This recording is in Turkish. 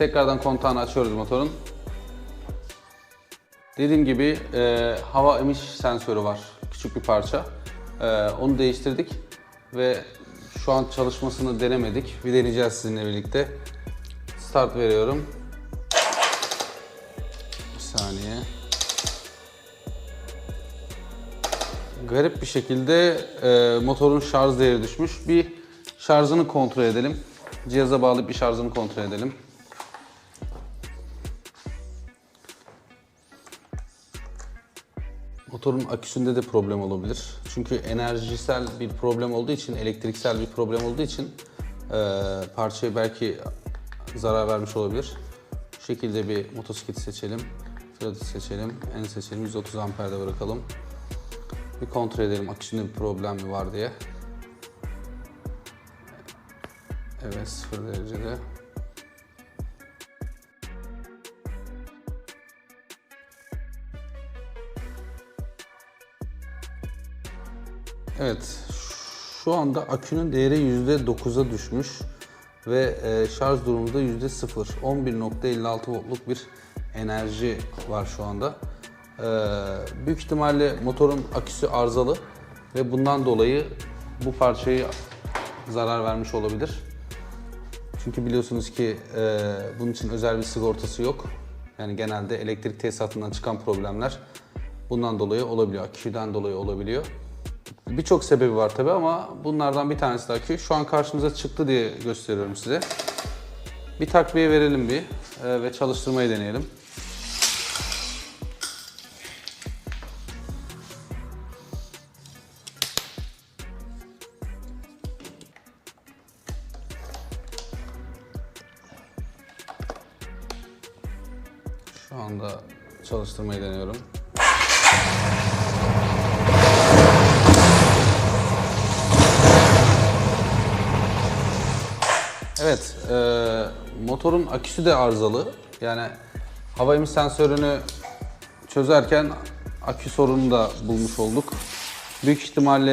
Tekrardan kontağını açıyoruz motorun. Dediğim gibi e, hava emiş sensörü var. Küçük bir parça. E, onu değiştirdik ve şu an çalışmasını denemedik. Bir deneyeceğiz sizinle birlikte. Start veriyorum. Bir saniye. Garip bir şekilde e, motorun şarj değeri düşmüş. Bir şarjını kontrol edelim. Cihaza bağlayıp bir şarjını kontrol edelim. Motorun aküsünde de problem olabilir. Çünkü enerjisel bir problem olduğu için, elektriksel bir problem olduğu için e, parçaya belki zarar vermiş olabilir. Bu şekilde bir motosikleti seçelim. Fiyatı seçelim. En seçelim. 130 amperde bırakalım. Bir kontrol edelim aküsünde bir problem mi var diye. Evet 0 derecede. Evet şu anda akünün değeri %9'a düşmüş ve e, şarj durumunda %0. 11.56 voltluk bir enerji var şu anda. E, büyük ihtimalle motorun aküsü arızalı ve bundan dolayı bu parçayı zarar vermiş olabilir. Çünkü biliyorsunuz ki e, bunun için özel bir sigortası yok. Yani genelde elektrik tesisatından çıkan problemler bundan dolayı olabiliyor. Aküden dolayı olabiliyor. Birçok sebebi var tabi ama bunlardan bir tanesi de akü. Şu an karşımıza çıktı diye gösteriyorum size. Bir takviye verelim bir e, ve çalıştırmayı deneyelim. Şu anda çalıştırmayı deniyorum. Evet, e, motorun aküsü de arızalı. Yani hava emiş sensörünü çözerken akü sorunu da bulmuş olduk. Büyük ihtimalle